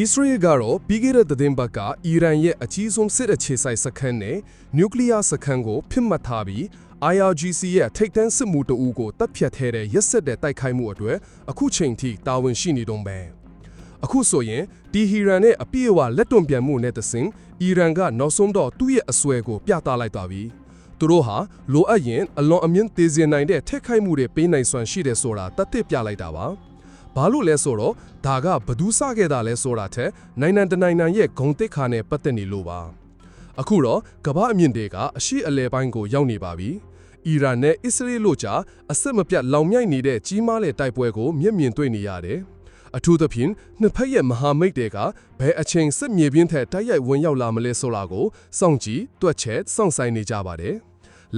အစ္စရေးကတော့ပြီးခဲ့တဲ့သတင်းပတ်ကအီရန်ရဲ့အကြီးဆုံးစစ်အခြေဆိုင်စခန်းနဲ့နျူကလ িয়ার စခန်းကိုဖိမှတ်ထားပြီး IRGC ရဲ့ထိပ်တန်းစစ်မှုတအူကိုတပ်ဖြတ်ထဲတဲ့ရက်ဆက်တဲ့တိုက်ခိုက်မှုအတွက်အခုချိန်ထိတာဝန်ရှိနေတုံးပဲအခုဆိုရင်တီဟီရန်နဲ့အပြည့်အဝလက်တွံပြန်မှုနဲ့တဆင်အီရန်ကနောက်ဆုံးတော့သူ့ရဲ့အစွဲကိုပြသလိုက်ပါပြီသူတို့ဟာလိုအပ်ရင်အလွန်အမြင့်သေးစင်နိုင်တဲ့ထက်ခိုက်မှုတွေပေးနိုင်စွမ်းရှိတယ်ဆိုတာတတ်သိပြလိုက်တာပါ ဘာလို့လဲဆိုတော့ဒါကဘသူစခဲ့တာလဲဆိုတာထက်နိုင်ငံတနိုင်ငံရဲ့ဂုံတိတ်ခါနဲ့ပတ်သက်နေလို့ပါအခုတော့ကမ္ဘာအမြင့်တွေကအရှိအလဲပိုင်းကိုရောက်နေပါပြီအီရန်နဲ့အစ္စရေးလို့ကြားအစစ်မပြတ်လောင်မြိုက်နေတဲ့ကြီးမားတဲ့တိုက်ပွဲကိုမျက်မြင်တွေ့နေရတယ်အထူးသဖြင့်နှစ်ဖက်ရဲ့မဟာမိတ်တွေကဘယ်အချိန်စစ်မြေပြင်ထက်တိုက်ရိုက်ဝင်ရောက်လာမလဲဆိုတာကိုစောင့်ကြည့်တွက်ချက်စောင့်ဆိုင်နေကြပါတယ်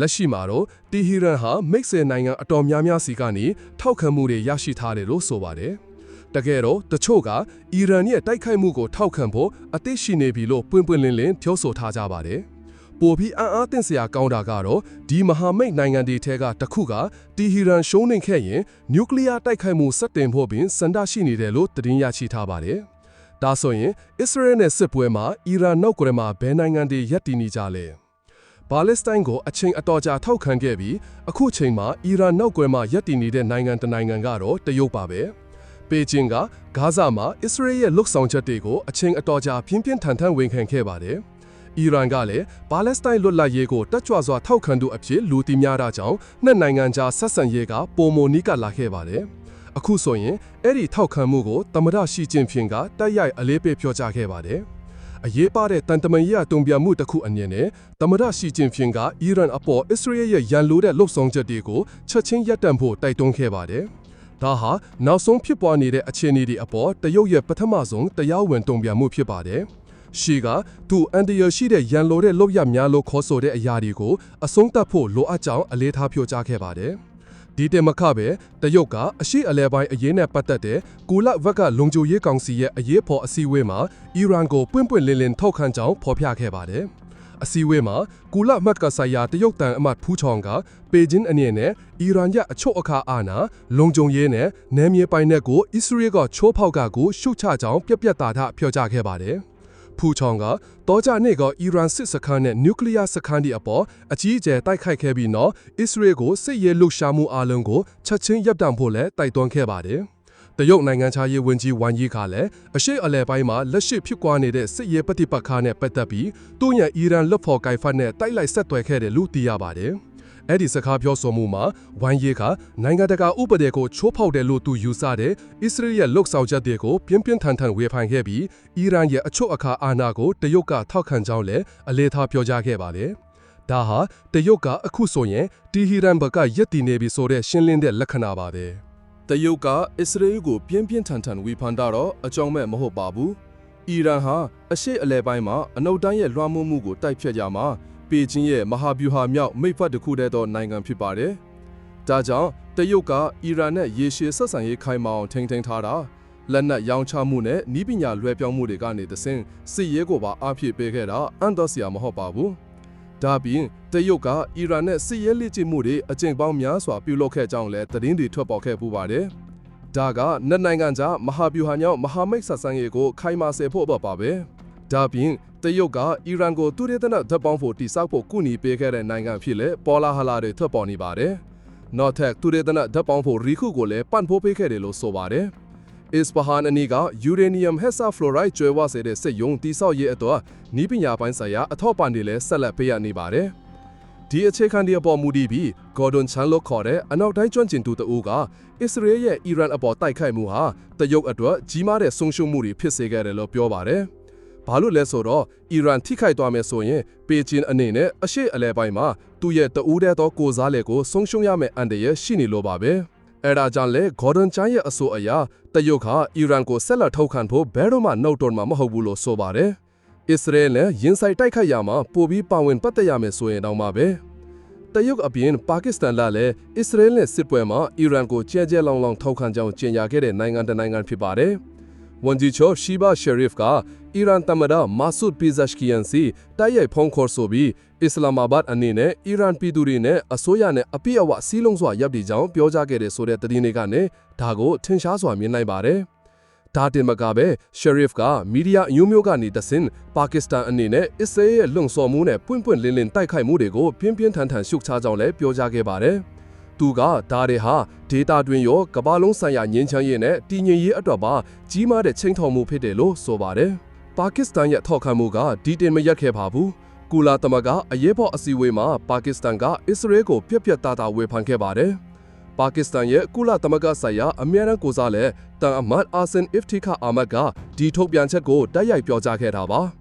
လက်ရှိမှာတော့တီဟီရန်ဟာမိတ်ဆွေနိုင်ငံအတော်များများစီကနေထောက်ခံမှုတွေရရှိထားတယ်လို့ဆိုပါတယ်။တကယ်တော့တချို့ကအီရန်ရဲ့တိုက်ခိုက်မှုကိုထောက်ခံဖို့အသိရှိနေပြီလို့ပွင့်ပွင့်လင်းလင်းပြောဆိုထားကြပါတယ်။ပိုပြီးအံ့အားသင့်စရာကောင်းတာကတော့ဒီမဟာမိတ်နိုင်ငံတွေထဲကတစ်ခုကတီဟီရန်ရှုံးနေခဲ့ရင်နျူကလ িয়ার တိုက်ခိုက်မှုစတင်ဖို့ပင်စန္ဒရှိနေတယ်လို့သတင်းရရှိထားပါတယ်။ဒါဆိုရင်အစ္စရေးနဲ့စစ်ပွဲမှာအီရန်နောက်ကွယ်မှာဘယ်နိုင်ငံတွေရပ်တည်နေကြလဲ။ ပါလက်စတိုင်းကိုအချိန်အတော်ကြာထောက်ခံခဲ့ပြီးအခုချိန်မှာအီရန်နောက်ကွယ်မှာရပ်တည်နေတဲ့နိုင်ငံတစ်နိုင်ငံကတော့တရုတ်ပါပဲပေကျင်းကဂါဇာမှာအစ္စရေးရဲ့လွတ်ဆောင်ချက်တွေကိုအချိန်အတော်ကြာပြင်းပြင်းထန်ထန်ဝန်ခံခဲ့ပါတယ်အီရန်ကလည်းပါလက်စတိုင်းလွတ်လပ်ရေးကိုတက်ကြွစွာထောက်ခံသူအဖြစ်လူတီများတာကြောင့်နှစ်နိုင်ငံကြားဆက်ဆံရေးကပုံမနီးကလာခဲ့ပါတယ်အခုဆိုရင်အဲ့ဒီထောက်ခံမှုကိုသမ္မတရှီကျင်းဖျင်ကတိုက်ရိုက်အလေးပေးပြောကြားခဲ့ပါတယ်။ အရေးပါတဲ့တန်တမန်ရေးတုံ့ပြန်မှုတစ်ခုအနေနဲ့သမရရှီကျင်ဖျင်ကအီရန်အပေါ်အစ္စရေးရဲ့ရန်လိုတဲ့လှုပ်ဆောင်ချက်တွေကိုချက်ချင်းရပ်တန့်ဖို့တိုက်တွန်းခဲ့ပါတယ်။ဒါဟာနောက်ဆုံးဖြစ်ပွားနေတဲ့အခြေအနေတွေအပေါ်တရုတ်ရဲ့ပထမဆုံးတရားဝင်တုံ့ပြန်မှုဖြစ်ပါတယ်။ရှီကသူအန်တရရှိတဲ့ရန်လိုတဲ့လုပ်ရများလို့ခေါ်ဆိုတဲ့အရာတွေကိုအဆုံးသတ်ဖို့လိုအပ်ကြောင်းအလေးထားပြောကြားခဲ့ပါတယ်။ ဒီတင်မခပဲတရုတ်ကအရှိအလဲပိုင်းအရေးနဲ့ပတ်သက်တဲ့ကူလဝက်ကလုံခြုံရေးကောင်စီရဲ့အရေးပေါ်အစည်းအဝေးမှာအီရန်ကိုပွင့်ပွင့်လင်းလင်းထောက်ခံကြောင်းဖော်ပြခဲ့ပါတယ်။အစည်းအဝေးမှာကူလမတ်ကဆိုင်ရာတရုတ်တန်အမတ်ဖူးချောင်ကပေကျင်းအနေနဲ့အီရန်ရဲ့အချုပ်အခါအာဏာလုံခြုံရေးနဲ့နယ်မြေပိုင်နက်ကိုအစ္စရေးကချိုးဖောက်ကာကိုရှုချကြောင်းပြက်ပြက်သားသားပြောကြားခဲ့ပါတယ်။ ဖူချောင်ကတောကြနေ့ကအီရန်စစ်စခန်းနဲ့နျူကလ িয়ার စခန်းဒီအပေါ်အကြီးအကျယ်တိုက်ခိုက်ခဲ့ပြီးနောက်အစ္စရေးကိုစစ်ရေးလှုပ်ရှားမှုအလုံးကိုချက်ချင်းရပ်တန့်ဖို့လည်းတိုက်တွန်းခဲ့ပါတယ်။တရုတ်နိုင်ငံခြားရေးဝန်ကြီးဝမ်ယီကလည်းအရှိအလဲပိုင်းမှာလက်ရှိဖြစ်ပွားနေတဲ့စစ်ရေးပဋိပက္ခနဲ့ပတ်သက်ပြီးသူ့ရဲ့အီရန်လက်ဖော်ကိုင်ဖတ်နဲ့တိုက်လိုက်ဆက်သွယ်ခဲ့တယ်လို့သိရပါတယ်။ အဲ့ဒီစကားပြောဆိုမှုမှာဝိုင်းရီကနိုင်ငံတကာဥပဒေကိုချိုးဖောက်တယ်လို့သူယူဆတဲ့အစ္စရေးရဲ့လှုပ်ဆောင်ချက်တွေကိုပြင်းပြင်းထန်ထန်ဝေဖန်ခဲ့ပြီးအီရန်ရဲ့အချွတ်အခါအာဏာကိုတရုတ်ကထောက်ခံကြောင်းလည်းအလေးထားပြောကြားခဲ့ပါတယ်။ဒါဟာတရုတ်ကအခုဆိုရင်တီဟီရန်ဘက်ကယက်တည်နေပြီဆိုတဲ့ရှင်းလင်းတဲ့လက္ခဏာပါပဲ။တရုတ်ကအစ္စရေးကိုပြင်းပြင်းထန်ထန်ဝေဖန်တာတော့အကြောင်းမဲ့မဟုတ်ပါဘူး။အီရန်ဟာအရှိအလဲပိုင်းမှာအနောက်တိုင်းရဲ့လွှမ်းမိုးမှုကိုတိုက်ဖြတ်ကြမှာ ပေကျင်းရဲ့မဟာဗျူဟာမြောက်မိတ်ဖက်တစ်ခုတည်းသောနိုင်ငံဖြစ်ပါတယ်။ဒါကြောင့်တရုတ်ကအီရန်နဲ့ရေရှည်ဆက်ဆံရေးခိုင်မာအောင်ထိန်းသိမ်းထားတာလက်နက်ရောင်းချမှုနဲ့ဤပညာလွှဲပြောင်းမှုတွေကနေသစဉ်စစ်ရေးကိုပါအားဖြည့်ပေးခဲ့တာအန်တော်စရာမဟုတ်ပါဘူး။ဒါပြင်တရုတ်ကအီရန်နဲ့စစ်ရေးလေ့ကျင့်မှုတွေအကျင့်ပေါင်းများစွာပြုလုပ်ခဲ့ကြောင်းလည်းသတင်းတွေထွက်ပေါ်ခဲ့ပူပါတယ်။ဒါကနှစ်နိုင်ငံကြားမဟာဗျူဟာမြောက်မဟာမိတ်ဆက်ဆံရေးကိုခိုင်မာစေဖို့ပါပဲ။ဒါပြင် တရုတ်ကအီရန်ကိုသူရတဲ့နဲ့ဓာတ်ပေါင်းဖို့တိစောက်ဖို့ကူညီပေးခဲ့တဲ့နိုင်ငံဖြစ်လေပေါ်လာဟလာတွေထွက်ပေါ်နေပါတယ်။ North Tech သူရတဲ့နဲ့ဓာတ်ပေါင်းဖို့ရီခုကိုလည်းပန့်ဖို့ပေးခဲ့တယ်လို့ဆိုပါတယ်။ Isfahan အနီးက uranium hexafluoride ကျွဲဝစေတဲ့စစ်ယုံတိစောက်ရေးအတွက်နီးပညာပိုင်းဆိုင်ရာအထောက်ပံ့တွေလည်းဆက်လက်ပေးရနေပါတယ်။ဒီအခြေခံဒီအပေါ်မူတည်ပြီး Gordon Chan လို့ခေါ်တဲ့အနောက်တိုင်းကျွမ်းကျင်သူတဦးကအစ္စရေးရဲ့အီရန်အပေါ်တိုက်ခိုက်မှုဟာတရုတ်အတွက်ကြီးမားတဲ့ဆုံးရှုံးမှုတွေဖြစ်စေခဲ့တယ်လို့ပြောပါတယ်။ ဘာလို့လဲဆိုတော့အီရန်ထိခိုက်သွားမယ်ဆိုရင်ပေကျင်းအနေနဲ့အရှိအလဲပိုင်းမှာသူ့ရဲ့တဦးတည်းသောကိုစားလေကိုဆုံးရှုံးရမယ့်အန္တရာယ်ရှိနေလို့ပါပဲအဲဒါကြောင့်လေဂေါ်ဒန်ချန်ရဲ့အဆိုအရာတရုတ်ကအီရန်ကိုဆက်လက်ထုတ်ခံဖို့ဘယ်တော့မှနှုတ်တော်မှာမဟုတ်ဘူးလို့ဆိုပါတယ်အစ္စရေးလည်းရင်ဆိုင်တိုက်ခိုက်ရမှာပိုပြီးပါဝင်ပတ်သက်ရမယ်ဆိုရင်တောင်မှပဲတရုတ်အပြင်ပါကစ္စတန်ကလည်းအစ္စရေးနဲ့စစ်ပွဲမှာအီရန်ကိုကြဲကြဲလောင်လောင်ထောက်ခံကြောင်းကြေညာခဲ့တဲ့နိုင်ငံတစ်နိုင်ငံဖြစ်ပါတယ် ဝန်ကြီးချုပ်ရှီဘာရှယ်ရစ်ကအီရန်သမ္မတမာဆုဒ်ပီဇက်ရှ်ကီယန်စီတိုက်ရိုက်ဖုန်းခေါ်ဆိုပြီးအစ္စလာမာဘတ်အနေနဲ့အီရန်ပြည်သူတွေနဲ့အစိုးရနဲ့အပြည့်အဝစီးလုံးစွာရပ်တည်ကြောင်းပြောကြားခဲ့တဲ့ဆိုတဲ့သတင်းတွေကနေဒါကိုထင်ရှားစွာမြင်နိုင်ပါတယ်ဒါတင်မကပဲ Sheriff ကမီဒီယာအမျိုးမျိုးကနေတဆင်ပါကစ္စတန်အနေနဲ့အစ္စရေးရဲ့လွန်ဆော်မှုနဲ့ပွင့်ပွင့်လင်းလင်းတိုက်ခိုက်မှုတွေကိုပြင်းပြင်းထန်ထန်ရှုတ်ချကြောင်းလည်းပြောကြားခဲ့ပါတယ်။ သူကဒါတွေဟာဒေတာတွင်ရောကမ္ဘာလုံးဆိုင်ရာငြင်းချမ်းရေးနဲ့တည်ငြိမ်ရေးအတွက်ပါကြီးမားတဲ့ချိန်ထောင်မှုဖြစ်တယ်လို့ဆိုပါတယ်။ပါကစ္စတန်ရဲ့ထောက်ခံမှုကဒီတင်မရက်ခဲ့ပါဘူး။ကူလာသမဂအရေးပေါ်အစည်းအဝေးမှာပါကစ္စတန်ကအစ္စရေးကိုပြက်ပြက်သားသားဝေဖန်ခဲ့ပါတယ်။ပါကစ္စတန်ရဲ့ကုလသမဂ္ဂဆိုင်ရာအမြဲတမ်းကိုစားလှယ်တန်အမတ်အာဆင်အစ်ဖတီခါအာမတ်ကဒီထုတ်ပြန်ချက်ကိုတိုက်ရိုက်ပြောကြားခဲ့တာပါ။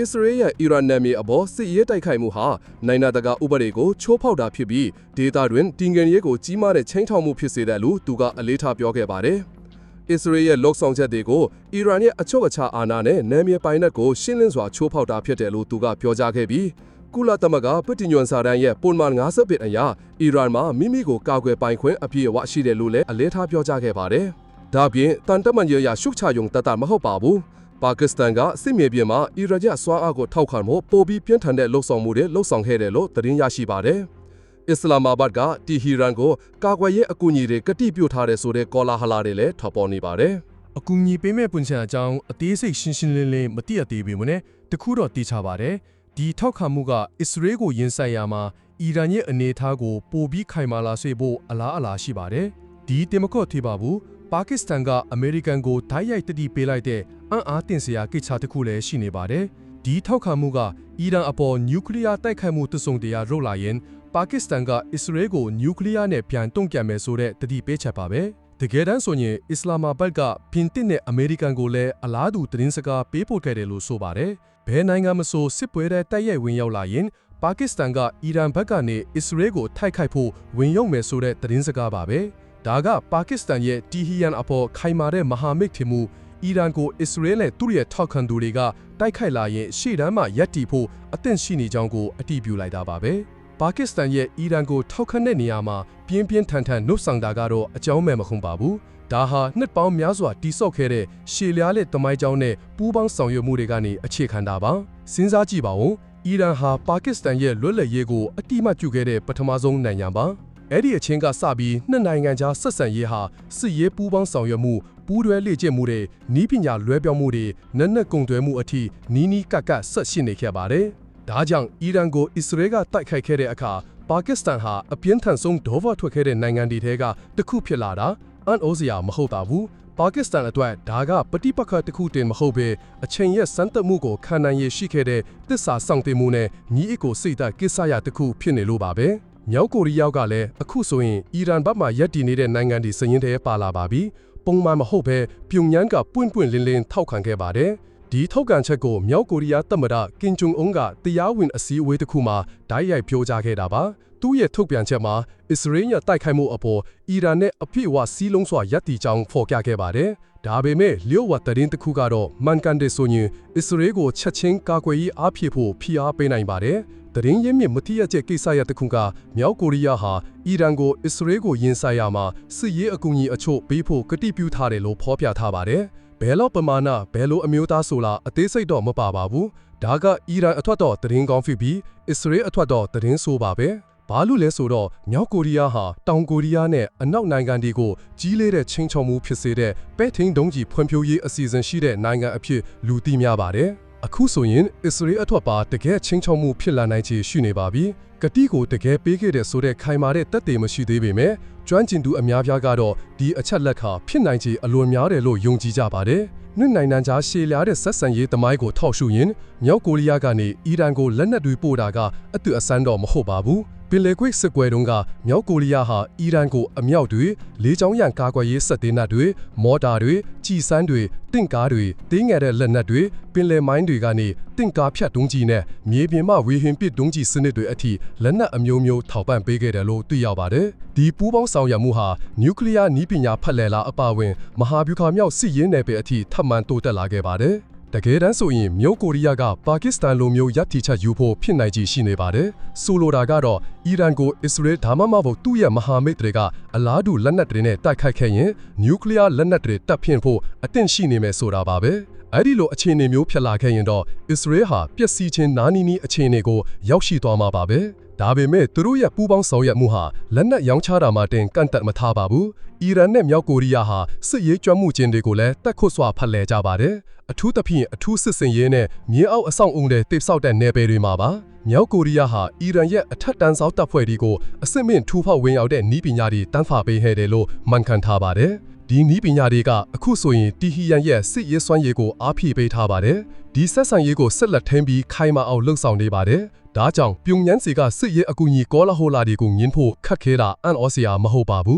အစ္စရေးရဲ့အီရန်နယ်မြေအပေါ်စစ်ရေးတိုက်ခိုက်မှုဟာနိုင်ငံတကာဥပဒေကိုချိုးဖောက်တာဖြစ်ပြီးဒေသတွင်တည်ငြိမ်ရေးကိုကြီးမားတဲ့ချိန်ထောင်မှုဖြစ်စေတယ်လို့သူကအလေးထားပြောခဲ့ပါတယ်။အစ္စရေးရဲ့လောက်ဆောင်ချက်တွေကိုအီရန်ရဲ့အချုပ်အခြာအာဏာနဲ့နယ်မြေပိုင်နက်ကိုရှင်းလင်းစွာချိုးဖောက်တာဖြစ်တယ်လို့သူကပြောကြားခဲ့ပြီးကုလသမဂ္ဂပဋိညွန်စာတမ်းရဲ့ပုံမှန်50ပိတ်အရာအီရန်မှာမိမိကိုကာကွယ်ပိုင်ခွင့်အပြည့်အဝရှိတယ်လို့လည်းအလေးထားပြောကြားခဲ့ပါတယ်။ဒါပြင်တန်တမန်ရရရှုချယုံတတ်တာမဟုတ်ပါဘူး။ ပါကစ္စတန်ကစစ်မြေပြင်မှာအီရန်ရဲ့စွမ်းအားကိုထောက်ခံဖို့ပိုပြီးပြင်းထန်တဲ့လှုပ်ဆောင်မှုတွေလှုပ်ဆောင်ခဲ့တယ်လို့သတင်းရရှိပါတယ်။အစ္စလာမာဘတ်ကတီဟီရန်ကိုကာကွယ်ရေးအကူအညီတွေကတိပြုထားတယ်ဆိုတဲ့ကောလာဟလာတွေလည်းထွက်ပေါ်နေပါတယ်။အကူအညီပေးမဲ့ပွင့်ချံအကြောင်းအသေးစိတ်ရှင်းရှင်းလင်းလင်းမသိရသေးပေမဲ့တခုတော့သိချပါတယ်ဒီထောက်ခံမှုကအစ္စရေးကိုယင်ဆိုင်ရာမှာအီရန်ရဲ့အနေအထားကိုပိုပြီးခိုင်မာလာစေဖို့အလားအလာရှိပါတယ်ဒီတင်မကော့သေးပါဘူး ပါကစ္စတန်ကအမေရိကန်ကိုဓာတ်ရိုက်တတိပေးလိုက်တဲ့အံ့အားသင့်စရာကိစ္စတစ်ခုလည်းရှိနေပါတယ်ဒီထောက်ခံမှုကအီရန်အပေါ်နျူကလ িয়ার တိုက်ခိုက်မှုတစုံတရာရုပ်လာရင်ပါကစ္စတန်ကအစ္စရေးကိုနျူကလ িয়ার နဲ့ပြန်တုံ့ပြန်မယ်ဆိုတဲ့တတိပေးချက်ပါပဲတကယ်တမ်းဆိုရင်အစ္စလာမာဘတ်ကဖင်တစ်နဲ့အမေရိကန်ကိုလည်းအလားတူသတင်းစကားပေးပို့ခဲ့တယ်လို့ဆိုပါတယ်။ဘယ်နိုင်ငံမဆိုစစ်ပွဲတဲ့တိုက်ရိုက်ဝင်ရောက်လာရင်ပါကစ္စတန်ကအီရန်ဘက်ကနေအစ္စရေးကိုထိုက်ခိုက်ဖို့ဝင်ရောက်မယ်ဆိုတဲ့သတင်းစကားပါပဲ။ ဒါကပါကစ္စတန်ရဲ့တီဟီယန်အပေါ်ခိုင်မာတဲ့မဟာမိတ်ထင်မှုအီရန်ကိုအစ္စရေးနဲ့သူ့ရဲ့ထောက်ခံသူတွေကတိုက်ခိုက်လာရင်ရှေ့တန်းမှာရပ်တည်ဖို့အသင့်ရှိနေကြောင်းကိုအတည်ပြုလိုက်တာပါပဲ။ပါကစ္စတန်ရဲ့အီရန်ကိုထောက်ခံတဲ့နေရာမှာပြင်းပြင်းထန်ထန်နှုတ်ဆောင်တာကတော့အကြောင်းမဲ့မဟုတ်ပါဘူး။ဒါဟာနှစ်ပေါင်းများစွာတိဆောက်ခဲ့တဲ့ရှေလျားလက်တမိုင်းကြောင်းနဲ့ပူးပေါင်းဆောင်ရွက်မှုတွေကနေအခြေခံတာပါ။စဉ်းစားကြည့်ပါဦး။အီရန်ဟာပါကစ္စတန်ရဲ့လွတ်လပ်ရေးကိုအတိမတ်ပြုခဲ့တဲ့ပထမဆုံးနိုင်ငံပါ။ အဲ့ဒီအချင်းကစပြီးနှစ်နိုင်ငံကြားဆက်ဆံရေးဟာစစ်ရေးပူးပေါင်းဆောင်ရွက်မှုပူးတွဲလေ့ကျင့်မှုတွေနီးပညာလွဲပြောင်းမှုတွေနက်နက်ကုန်သွယ်မှုအထိနီးနီးကပ်ကပ်ဆက်ရှိနေခဲ့ပါတယ်။ဒါကြောင့်အီရန်ကိုအစ္စရေးကတိုက်ခိုက်ခဲ့တဲ့အခါပါကစ္စတန်ဟာအပြင်းထန်ဆုံးဒေါဝထွက်ခဲ့တဲ့နိုင်ငံတွေထဲကတစ်ခုဖြစ်လာတာအန်အိုစရာမဟုတ်ပါဘူးပါကစ္စတန်အတွက်ဒါကပဋိပက္ခတစ်ခုတင်မဟုတ်ဘဲအချိန်ရဲ့စမ်းသပ်မှုကိုခံနိုင်ရရှိခဲ့တဲ့တစ္ဆာဆောင်တင်မှုနဲ့ညီအစ်ကိုစိတ်သက်ကိစ္စရတစ်ခုဖြစ်နေလို့ပါပဲ မြောက်ကိုရီးယားကလည်းအခုဆိုရင်အီရန်ဘက်မှရပ်တည်နေတဲ့နိုင်ငံတွေစည်ရင်းထဲပါလာပါပြီပုံမှန်မဟုတ်ဘဲပြုံညန်းကပွင့်ပွင့်လင်းလင်းထောက်ခံခဲ့ပါတယ်ဒီထောက်ကန်ချက်ကိုမြောက်ကိုရီးယားသမ္မတကင်ဂျုံအွန်းကတရားဝင်အစည်းအဝေးတစ်ခုမှာဓာတ်ရိုက်ပြောကြားခဲ့တာပါသူ့ရဲ့ထုတ်ပြန်ချက်မှာအစ္စရေးရဲ့တိုက်ခိုက်မှုအပေါ်အီရန်နဲ့အပြည့်အဝစီးလုံးစွာရပ်တည်ကြောင်းဖော်ပြခဲ့ပါတယ်ဒါပေမဲ့လျှို့ဝှတရင်တစ်ခုကတော့မှန်ကန်တဲ့ဆိုရင်အစ္စရေးကိုချက်ချင်းကာကွယ်ရေးအားဖြည့်ဖို့ဖိအားပေးနိုင်ပါတယ် တရင်ရင်းမြစ်မတိရချက်ကိစ္စရတစ်ခုကမြောက်ကိုရီးယားဟာအီရန်ကိုအစ္စရေးကိုယင်ဆိုင်ရမှာစစ်ရေးအကူအညီအချို့ပေးဖို့ကတိပြုထားတယ်လို့ဖော်ပြထားပါတယ်။ဘယ်လောက်ပမာဏဘယ်လိုအမျိုးသားဆိုလားအသေးစိတ်တော့မပါပါဘူး။ဒါကအီရန်အထွတ်တော်တရင်ကောင်းဖြစ်ပြီးအစ္စရေးအထွတ်တော်တရင်ဆိုပါပဲ။ဘာလို့လဲဆိုတော့မြောက်ကိုရီးယားဟာတောင်ကိုရီးယားနဲ့အနောက်နိုင်ငံတွေကိုကြီးလေးတဲ့ချင်းချော်မှုဖြစ်စေတဲ့ပဲ့ထင်းဒုံးကြီးဖွံ့ဖြိုးရေးအစီအစဉ်ရှိတဲ့နိုင်ငံအဖြစ်လူသိများပါတယ်။ အခုဆိုရင်အစ္စရေးအထွတ်ပါတကယ်ချင်းချောက်မှုဖြစ်လာနိုင်ခြေရှိနေပါပြီ။ကတိကိုတကယ်ပေးခဲ့တဲ့ဆိုတဲ့ခိုင်မာတဲ့တက်သေးမရှိသေးပေမဲ့ကျွမ်းကျင်သူအများပြားကတော့ဒီအချက်လက်ခါဖြစ်နိုင်ခြေအလွန်များတယ်လို့ယုံကြည်ကြပါတယ်။နှစ်နိုင်ငံကြားရှေ့လျားတဲ့ဆက်ဆံရေးသမိုင်းကိုထောက်ရှုရင်မြောက်ကိုရီးယားကနေအီရန်ကိုလက်နက်တွေပို့တာကအတူအဆန်းတော့မဟုတ်ပါဘူး။ ပင်လယ်ကွေ့စစ်ကွဲတုန်းကမြောက်ကိုရီးယားဟာအီရန်ကိုအမြောက်တွေလေးချောင်းရန်ကာကွယ်ရေးစက်သေးနတ်တွေမော်တာတွေကြီးစန်းတွေတင့်ကားတွေတင်းငယ်တဲ့လက်နက်တွေပင်လယ်မိုင်းတွေကနေတင့်ကားဖြတ်ဒုံးကြီးနဲ့မြေပြင်မှဝေဟင်ပစ်ဒုံးကြီးစနစ်တွေအထိလက်နက်အမျိုးမျိုးထောက်ပံ့ပေးခဲ့တယ်လို့သိရပါတယ်။ဒီပူးပေါင်းဆောင်ရွက်မှုဟာနျူကလ িয়ার နည်းပညာဖက်လှယ်လာအပါအဝင် မဟာဗျူဟာမြောက်စစ်ရေးနယ်ပယ်အထိထပ်မံတိုးတက်လာခဲ့ပါတယ်။ တကယ်တမ်းဆိုရင်မြောက်ကိုရီးယားကပါကစ္စတန်လိုမျိုးရပ်တည်ချက်ယူဖို့ဖြစ်နိုင်ခြေရှိနေပါတယ်။ဆိုလိုတာကတော့အီရန်ကိုအစ္စရေးဒါမှမဟုတ်သူ့ရဲ့မဟာမိတ်တွေကအလားတူလက်နက်တွေနဲ့တိုက်ခိုက်ခဲ့ရင်နျူကလ িয়ার လက်နက်တွေတပ်ဖြင့်ဖို့အသင့်ရှိနေမယ်ဆိုတာပါပဲ။အဲ့ဒီလိုအခြေအနေမျိုးဖြစ်လာခဲ့ရင်တော့အစ္စရေးဟာပျက်စီးခြင်းနာနီနီအခြေအနေကိုရောက်ရှိသွားမှာပါပဲ။ ဒါပေမဲ့သူတို့ရဲ့ပူးပေါင်းဆောင်ရွက်မှုဟာလက်နက်ရောင်းချတာမှတင်ကန့်သက်မထားပါဘူး။အီရန်နဲ့မြောက်ကိုရီးယားဟာစစ်ရေးကြွမှုခြင်းတွေကိုလည်းတက်ခွတ်စွာဖတ်လှယ်ကြပါတယ်။အထူးသဖြင့်အထူးစစ်စင်ရေးနဲ့မြေအောက်အဆောင်အုံတွေတိဆောက်တဲ့နယ်ပယ်တွေမှာပါ။မြောက်ကိုရီးယားဟာအီရန်ရဲ့အထက်တန်းဆောင်တပ်ဖွဲ့တွေကိုအစစ်မင်းထူဖောက်ဝင်ရောက်တဲ့နီးပညာတွေတန်းဖာပေးခဲ့တယ်လို့မှန်ကန်ထားပါတယ်။ ဒီနီးပညာတွေကအခုဆိုရင်တီဟီယန်ရဲ့စစ်ရေးစွမ်းရည်ကိုအားဖြည့်ပေးထားပါတယ်။ဒီဆက်ဆံရေးကိုဆက်လက်ထင်းပြီးခိုင်မာအောင်လှုပ်ဆောင်နေပါတယ်။ဒါကြောင့်ပြုံညန်းစီကစစ်ရေးအကူအညီကောလာဟိုလာတွေကိုငင်းဖို့ခက်ခဲတာအံ့ဩစရာမဟုတ်ပါဘူး